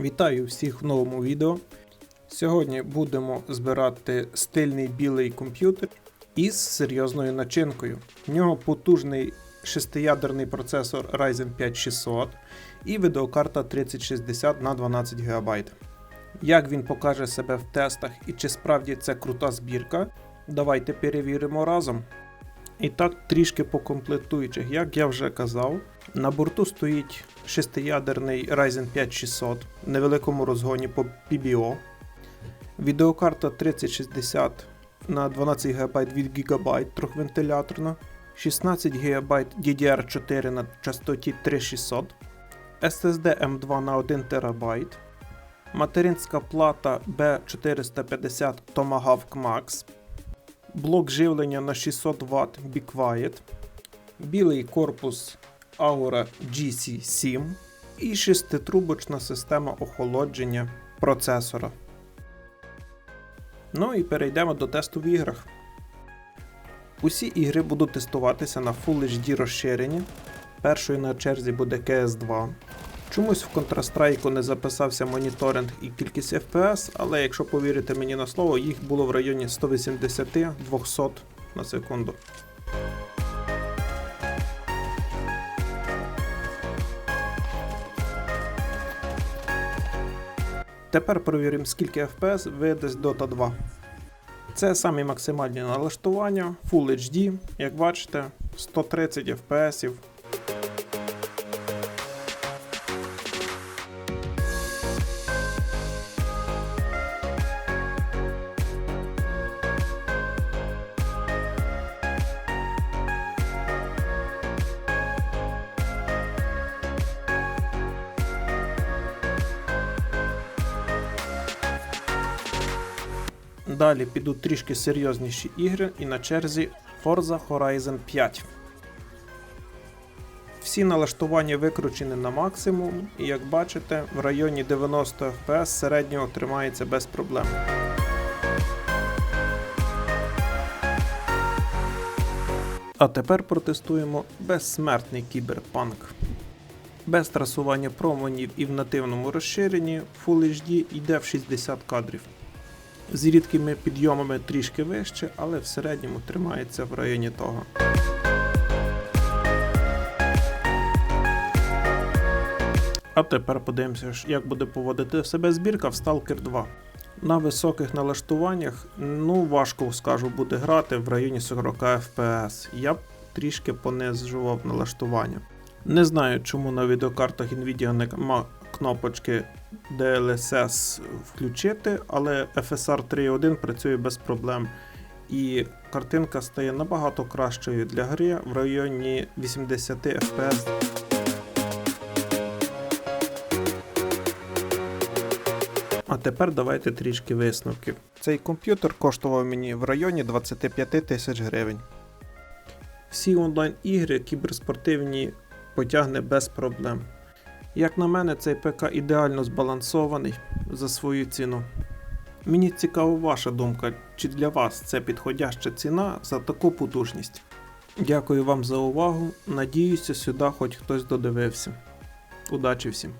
Вітаю всіх в новому відео. Сьогодні будемо збирати стильний білий комп'ютер із серйозною начинкою. В нього потужний шестиядерний процесор Ryzen 5 600 і відеокарта 3060 на 12 ГБ. Як він покаже себе в тестах і чи справді це крута збірка, давайте перевіримо разом. І так, трішки по комплектуючих, як я вже казав, на борту стоїть шестиядерний Ryzen 5 600 в невеликому розгоні по PBO. Відеокарта 3060 на 12 ГБ від ГБ трьохвентиляторна, 16 ГБ DDR4 на частоті 3600, SSD M2 на 1 ТБ, материнська плата B450 Tomahawk Max, блок живлення на 600 Вт Be Quiet, білий корпус Aura GC7 і шеститрубочна система охолодження процесора. Ну і перейдемо до тесту в іграх. Усі ігри будуть тестуватися на Full HD розширенні. Першою на черзі буде CS2. Чомусь в Counter-Strike не записався моніторинг і кількість FPS, але якщо повірити мені на слово, їх було в районі 180-200 на секунду. Тепер перевіримо, скільки FPS видасть Dota 2. Це самі максимальні налаштування, Full HD, як бачите, 130 FPS. Далі підуть трішки серйозніші ігри і на черзі Forza Horizon 5. Всі налаштування викручені на максимум, і як бачите, в районі 90 FPS середнього тримається без проблем. А тепер протестуємо безсмертний кіберпанк. Без трасування променів і в нативному розширенні Full HD йде в 60 кадрів. З рідкими підйомами трішки вище, але в середньому тримається в районі того. А тепер подивимося, як буде поводити себе збірка в Stalker 2. На високих налаштуваннях, ну важко скажу, буде грати в районі 40 FPS. Я б трішки понижував налаштування. Не знаю, чому на відеокартах Nvidia нема кнопочки DLSS включити, але FSR 3.1 працює без проблем. І картинка стає набагато кращою для гри в районі 80 FPS. А тепер давайте трішки висновків. Цей комп'ютер коштував мені в районі 25 тисяч гривень. Всі онлайн-ігри кіберспортивні потягне без проблем. Як на мене, цей ПК ідеально збалансований за свою ціну. Мені цікава ваша думка, чи для вас це підходяща ціна за таку потужність. Дякую вам за увагу. Надіюся, сюди хоч хтось додивився. Удачі всім!